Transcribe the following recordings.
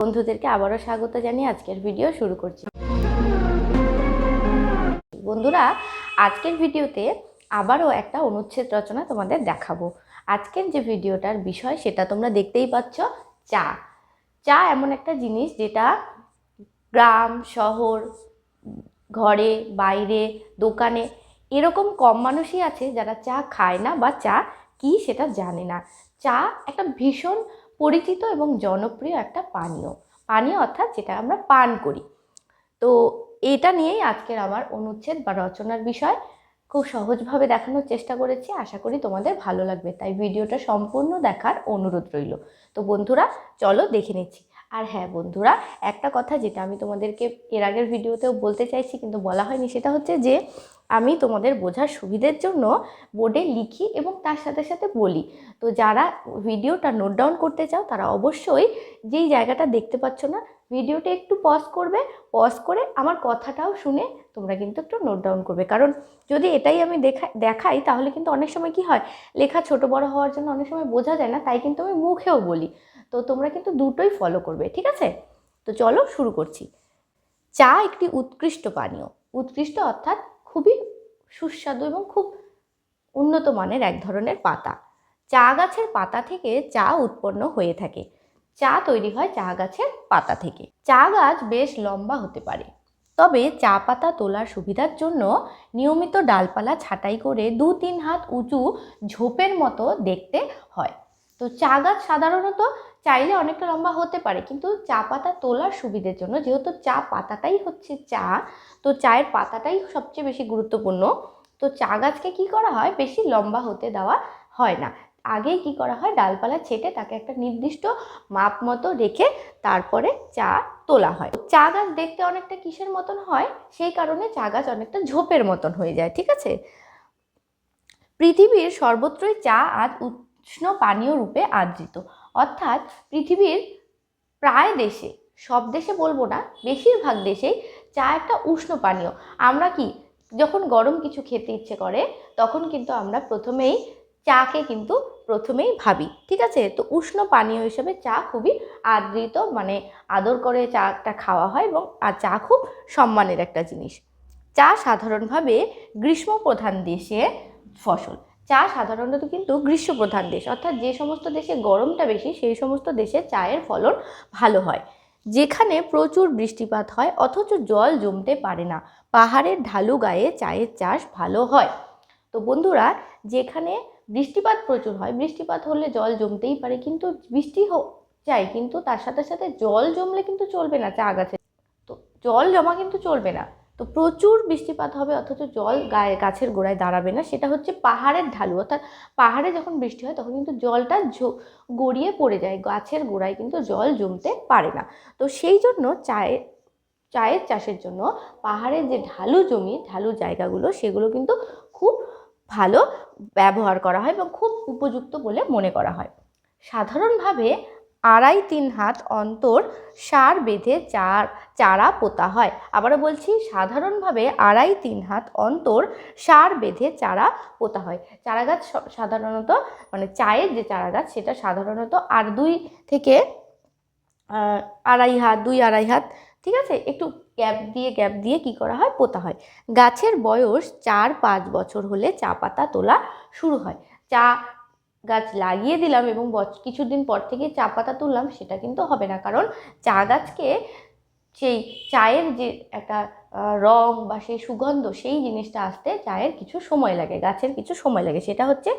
বন্ধুদেরকে আবারও স্বাগত জানিয়ে আজকের ভিডিও শুরু করছি। বন্ধুরা, আজকের ভিডিওতে আবারও একটা অনুচ্ছেদ রচনা তোমাদের দেখাবো। আজকের যে ভিডিওটার বিষয় সেটা তোমরা দেখতেই পাচ্ছ, চা। চা এমন একটা জিনিস যেটা গ্রাম, শহর, ঘরে, বাইরে, দোকানে এরকম কম মানুষই আছে যারা চা খায় না বা চা কি সেটা জানে না। চা একটা ভীষণ পরিচিত এবং জনপ্রিয় একটা পানীয়। পানীয় অর্থাৎ যেটা আমরা পান করি। তো এটা নিয়েই আজকের আমার অনুচ্ছেদ বা রচনার বিষয়। খুব সহজভাবে দেখানোর চেষ্টা করেছি। আশা করি তোমাদের ভালো লাগবে। তাই ভিডিওটা সম্পূর্ণ দেখার অনুরোধ রইল। তো বন্ধুরা, চলো দেখে নিচ্ছি। আর হ্যাঁ বন্ধুরা, একটা কথা যেটা আমি তোমাদেরকে এর আগের ভিডিওতেও বলতে চাইছি কিন্তু বলা হয়নি, সেটা হচ্ছে যে আমি তোমাদের বোঝার সুবিধের জন্য বোর্ডে লিখি এবং তার সাথে সাথে বলি। তো যারা ভিডিওটা নোট ডাউন করতে চাও, তারা অবশ্যই যেই জায়গাটা দেখতে পাচ্ছ না, ভিডিওটা একটু পজ করবে পজ করে আমার কথাটাও শুনে তোমরা কিন্তু একটু নোট ডাউন করবে। কারণ যদি এটাই আমি দেখা, দেখাই, তাহলে কিন্তু অনেক সময় কি হয়, লেখা ছোট বড় হওয়ার জন্য অনেক সময় বোঝা যায় না, তাই কিন্তু আমি মুখেও বলি। তো তোমরা কিন্তু দুটোই ফলো করবে, ঠিক আছে? তো চলো শুরু করছি। চা একটি উৎকৃষ্ট পানীয়। উৎকৃষ্ট অর্থাৎ খুবই সুস্বাদু এবং খুব উন্নত মানের এক ধরনের পাতা। চা গাছের পাতা থেকে চা উৎপন্ন হয়ে থাকে। চা তৈরি হয় চা গাছের পাতা থেকে। চা গাছ বেশ লম্বা হতে পারে। তবে চা পাতা তোলার সুবিধার জন্য নিয়মিত ডালপালা ছাঁটাই করে দু তিন হাত উঁচু ঝোপের মতো দেখতে হয়। তো চা গাছ সাধারণত চাইলে অনেকটা লম্বা হতে পারে, কিন্তু চা পাতা তোলার সুবিধের জন্য, যেহেতু চা পাতাটাই হচ্ছে চা, তো চায়ের পাতাটাই সবচেয়ে বেশি গুরুত্বপূর্ণ। তো চা গাছকে কী করা হয়? বেশি লম্বা হতে দেওয়া হয় না। আগেই কি করা হয়? ডালপালা ছেটে তাকে একটা নির্দিষ্ট মাপ মতো রেখে তারপরে চা তোলা হয়। চা গাছ দেখতে অনেকটা কিসের মতন হয়? সেই কারণে চা গাছ অনেকটা ঝোপের মতন হয়ে যায়, ঠিক আছে? পৃথিবীর সর্বত্রই চা আজ উষ্ণ পানীয় রূপে আদৃত। অর্থাৎ পৃথিবীর প্রায় দেশে, সব দেশে বলব না, বেশিরভাগ দেশেই চা একটা উষ্ণ পানীয়। আমরা কি যখন গরম কিছু খেতে ইচ্ছে করে, তখন কিন্তু আমরা প্রথমেই চাকে কিন্তু প্রথমেই ভাবি, ঠিক আছে? তো উষ্ণ পানীয় হিসেবে চা খুবই আদৃত মানে আদর করে চাটা খাওয়া হয় এবং আর চা খুব সম্মানের একটা জিনিস। চা সাধারণভাবে গ্রীষ্মপ্রধান দেশে ফসল। চা সাধারণত কিন্তু গ্রীষ্মপ্রধান দেশ। অর্থাৎ যে সমস্ত দেশে গরমটা বেশি, সেই সমস্ত দেশে চায়ের ফলন ভালো হয়। যেখানে প্রচুর বৃষ্টিপাত হয়, অথচ জল জমতে পারে না। পাহাড়ের ঢালু গায়ে চায়ের চাষ ভালো হয়। তো বন্ধুরা, যেখানে বৃষ্টিপাত প্রচুর হয়, বৃষ্টিপাত হলে জল জমতেই পারে, কিন্তু বৃষ্টি চাই কিন্তু তার সাথে সাথে জল জমলে কিন্তু চলবে না চা গাছে। তো জল জমা কিন্তু চলবে না। তো প্রচুর বৃষ্টিপাত হবে, অথচ জল গায়ে, গাছের গোড়ায় দাঁড়াবে না। সেটা হচ্ছে পাহাড়ের ঢালু। অর্থাৎ পাহাড়ে যখন বৃষ্টি হয়, তখন কিন্তু জলটা ঝো, গড়িয়ে পড়ে যায়। গাছের গোড়ায় কিন্তু জল জমতে পারে না। তো সেই জন্য চায়ের চায়ের চাষের জন্য পাহাড়ের যে ঢালু জমি, ঢালু জায়গাগুলো, সেগুলো কিন্তু খুব ভালো ব্যবহার করা হয় এবং খুব উপযুক্ত বলে মনে করা হয়। সাধারণভাবে আড়াই তিন হাত অন্তর সার বেঁধে চার, চারা পোতা হয়। আবারও বলছি, সাধারণভাবে আড়াই তিন হাত অন্তর সার বেঁধে চারা পোতা হয়। চারা গাছ সাধারণত মানে চায়ের যে চারা গাছ, সেটা সাধারণত আর দুই থেকে আড়াই হাত, দুই আড়াই হাত, ঠিক আছে? একটু গ্যাপ দিয়ে গ্যাপ দিয়ে কি করা হয়? পোতা হয়। গাছের বয়স চার পাঁচ বছর হলে চা পাতা তোলা শুরু হয়। চা গাছ লাগিয়ে দিলাম এবং কিছুদিন পর থেকে চা পাতা তুললাম, সেটা কিন্তু হবে না। কারণ চা গাছকে সেই চায়ের যে একটা রং বা সেই সুগন্ধ, সেই জিনিসটা আসতে চায়ের কিছু সময় লাগে, গাছের কিছু সময় লাগে। সেটা হচ্ছে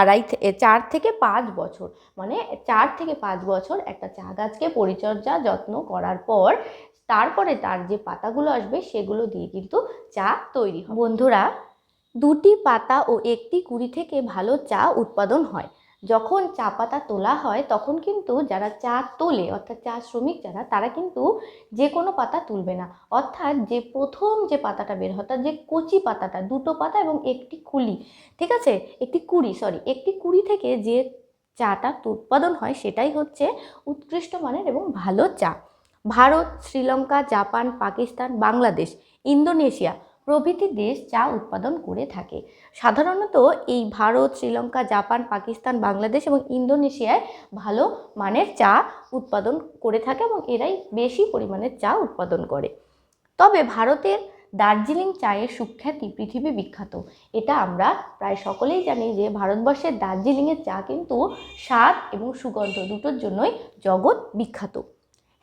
আড়াই চার থেকে পাঁচ বছর। মানে চার থেকে পাঁচ বছর একটা চা গাছকে পরিচর্যা, যত্ন করার পর তারপরে তার যে পাতাগুলো আসবে, সেগুলো দিয়ে কিন্তু চা তৈরি বন্ধুরা দুটি পাতা ও একটি কুড়ি থেকে ভালো চা উৎপাদন হয়। যখন চা পাতা তোলা হয়, তখন কিন্তু যারা চা তোলে, অর্থাৎ চা শ্রমিক যারা, তারা কিন্তু যে কোনো পাতা তুলবে না। অর্থাৎ যে প্রথম যে পাতাটা বের অর্থাৎ যে কচি পাতাটা, দুটো পাতা এবং একটি কুলি, ঠিক আছে? একটি কুড়ি সরি একটি কুড়ি থেকে যে চাটা উৎপাদন হয়, সেটাই হচ্ছে উৎকৃষ্ট মানের এবং ভালো চা। ভারত, শ্রীলঙ্কা, জাপান, পাকিস্তান, বাংলাদেশ, ইন্দোনেশিয়া প্রভৃতি দেশ চা উৎপাদন করে থাকে। সাধারণত এই ভারত, শ্রীলঙ্কা, জাপান, পাকিস্তান, বাংলাদেশ এবং ইন্দোনেশিয়ায় ভালো মানের চা উৎপাদন করে থাকে এবং এরাই বেশি পরিমাণে চা উৎপাদন করে। তবে ভারতের দার্জিলিং চায়ের সুখ্যাতি পৃথিবী বিখ্যাত। এটা আমরা প্রায় সকলেই জানি যে ভারতবর্ষের দার্জিলিংয়ের চা কিন্তু স্বাদ এবং সুগন্ধ দুটোর জন্যই জগৎ বিখ্যাত।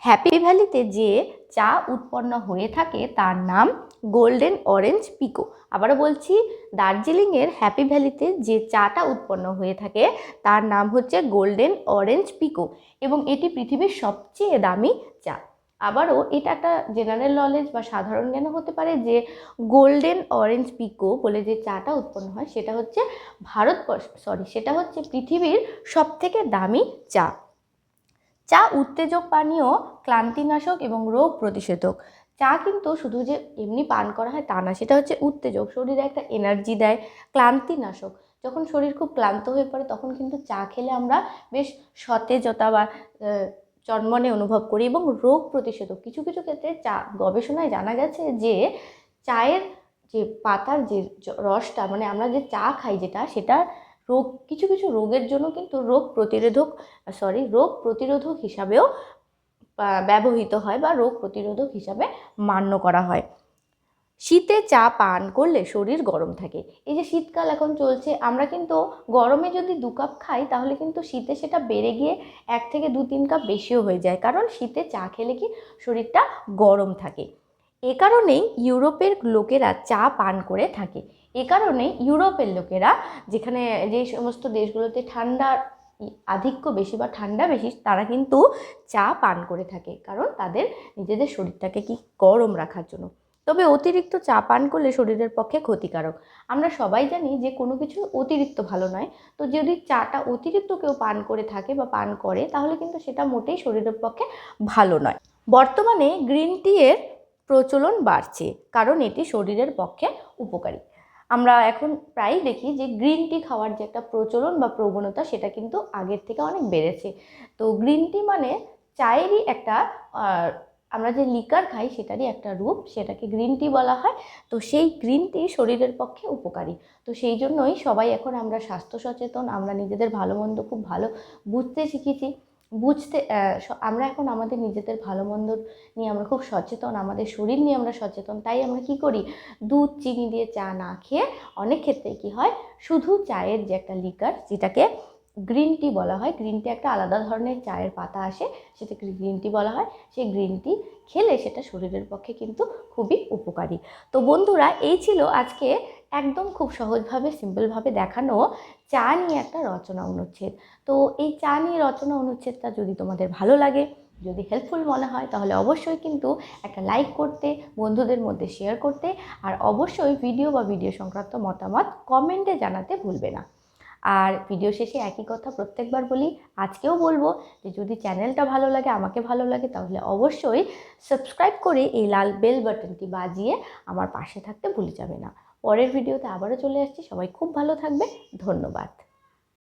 হ্যাপি ভ্যালিতে যে চা উৎপন্ন হয়ে থাকে তার নাম গোল্ডেন অরেঞ্জ পিকো আবারও বলছি, দার্জিলিংয়ের হ্যাপি ভ্যালিতে যে চাটা উৎপন্ন হয়ে থাকে, তার নাম হচ্ছে গোল্ডেন অরেঞ্জ পিকো এবং এটি পৃথিবীর সবচেয়ে দামি চা। আবারও এটা একটা জেনারেল নলেজ বা সাধারণ জ্ঞান হতে পারে যে গোল্ডেন অরেঞ্জ পিকো বলে যে চাটা উৎপন্ন হয়, সেটা হচ্ছে ভারতবর্ষ সরি সেটা হচ্ছে পৃথিবীর সবথেকে দামি চা। চা উত্তেজক পানীয়, ক্লান্তিনাশক এবং রোগ প্রতিষেধক। চা কিন্তু শুধু যে এমনি পান করা হয় তা না, সেটা হচ্ছে উত্তেজক। শরীরে একটা এনার্জি দেয়, ক্লান্তিনাশক। যখন শরীর খুব ক্লান্ত হয়ে পড়ে, তখন কিন্তু চা খেলে আমরা বেশ সতেজতা বা চনমনে অনুভব করি এবং রোগ প্রতিষেধক। কিছু কিছু ক্ষেত্রে চা গবেষণায় জানা গেছে যে, চায়ের যে পাতার যে রসটা মানে আমরা যে চা খাই যেটা, সেটা রোগ, কিছু কিছু রোগের জন্য কিন্তু রোগ প্রতিরোধক সরি রোগ প্রতিরোধক হিসাবেও ব্যবহৃত হয় বা রোগ প্রতিরোধক হিসাবে মান্য করা হয়। শীতে চা পান করলে শরীর গরম থাকে। এই যে শীতকাল এখন চলছে, আমরা কিন্তু গরমে যদি দু কাপ খাই, তাহলে কিন্তু শীতে সেটা বেড়ে গিয়ে এক থেকে দু, তিন কাপ বেশিও হয়ে যায়। কারণ শীতে চা খেলে কি শরীরটা গরম থাকে। এ কারণেই ইউরোপের লোকেরা চা পান করে থাকে। এ কারণে ইউরোপের লোকেরা যেখানে যে সমস্ত দেশগুলোতে ঠান্ডা আধিক্য বেশি বা ঠান্ডা বেশি, তারা কিন্তু চা পান করে থাকে। কারণ তাদের নিজেদের শরীরটাকে কি গরম রাখার জন্য। তবে অতিরিক্ত চা পান করলে শরীরের পক্ষে ক্ষতিকারক। আমরা সবাই জানি যে কোনো কিছু অতিরিক্ত ভালো নয়। তো যদি চাটা অতিরিক্ত কেউ পান করে থাকে বা পান করে, তাহলে কিন্তু সেটা মোটেই শরীরের পক্ষে ভালো নয়। বর্তমানে গ্রিন টি এর প্রচলন বাড়ছে, কারণ এটি শরীরের পক্ষে উপকারী। আমরা এখন প্রায়ই দেখি যে গ্রিন টি খাওয়ার যে একটা প্রচলন বা প্রবণতা, সেটা কিন্তু আগের থেকে অনেক বেড়েছে। তো গ্রিন টি মানে চায়েরই একটা আমরা যে লিকার খাই, সেটারই একটা রূপ, সেটাকে গ্রিন টি বলা হয়। তো সেই গ্রিন টি শরীরের পক্ষে উপকারী। তো সেই জন্যই সবাই এখন আমরা স্বাস্থ্য সচেতন, আমরা নিজেদের ভালো মন্দ খুব ভালো বুঝতে শিখেছি। বুঝতে আমরা এখন আমাদের নিজেদের ভালো মন্দ নিয়ে আমরা খুব সচেতন, আমাদের শরীর নিয়ে আমরা সচেতন, তাই আমরা কি করি? দুধ, চিনি দিয়ে চা না খেয়ে অনেক ক্ষেত্রে কি হয়? শুধু চায়ের যে একটা লিকার যেটাকে গ্রিন টি বলা হয়। গ্রিন টি একটা আলাদা ধরনের চায়ের পাতা আসে, সেটাকে গ্রিন টি বলা হয়। সেই গ্রিন টি খেলে সেটা শরীরের পক্ষে কিন্তু খুবই উপকারী। তো বন্ধুরা, এই ছিল আজকে একদম খুব সহজভাবে সিম্পলভাবে দেখানো চা নিয়ে একটা রচনা অনুচ্ছেদ। তো এই চা নিয়ে রচনা অনুচ্ছেদটা যদি তোমাদের ভালো লাগে, যদি হেল্পফুল মনে হয়, তাহলে অবশ্যই কিন্তু একটা লাইক করতে, বন্ধুদের মধ্যে শেয়ার করতে, আর অবশ্যই ভিডিও বা ভিডিও সংক্রান্ত মতামত কমেন্টে জানাতে ভুলবে না। আর ভিডিও শেষে একই কথা প্রত্যেকবার বলি, আজকেও বলব যে যদি চ্যানেলটা ভালো লাগে, আমাকে ভালো লাগে, তাহলে অবশ্যই সাবস্ক্রাইব করে এই লাল বেল বাটনটি বাজিয়ে আমার পাশে থাকতে ভুলে যাবে না। পরের ভিডিওতে আবারও চলে আসছি, সবাই খুব ভালো থাকবে, ধন্যবাদ।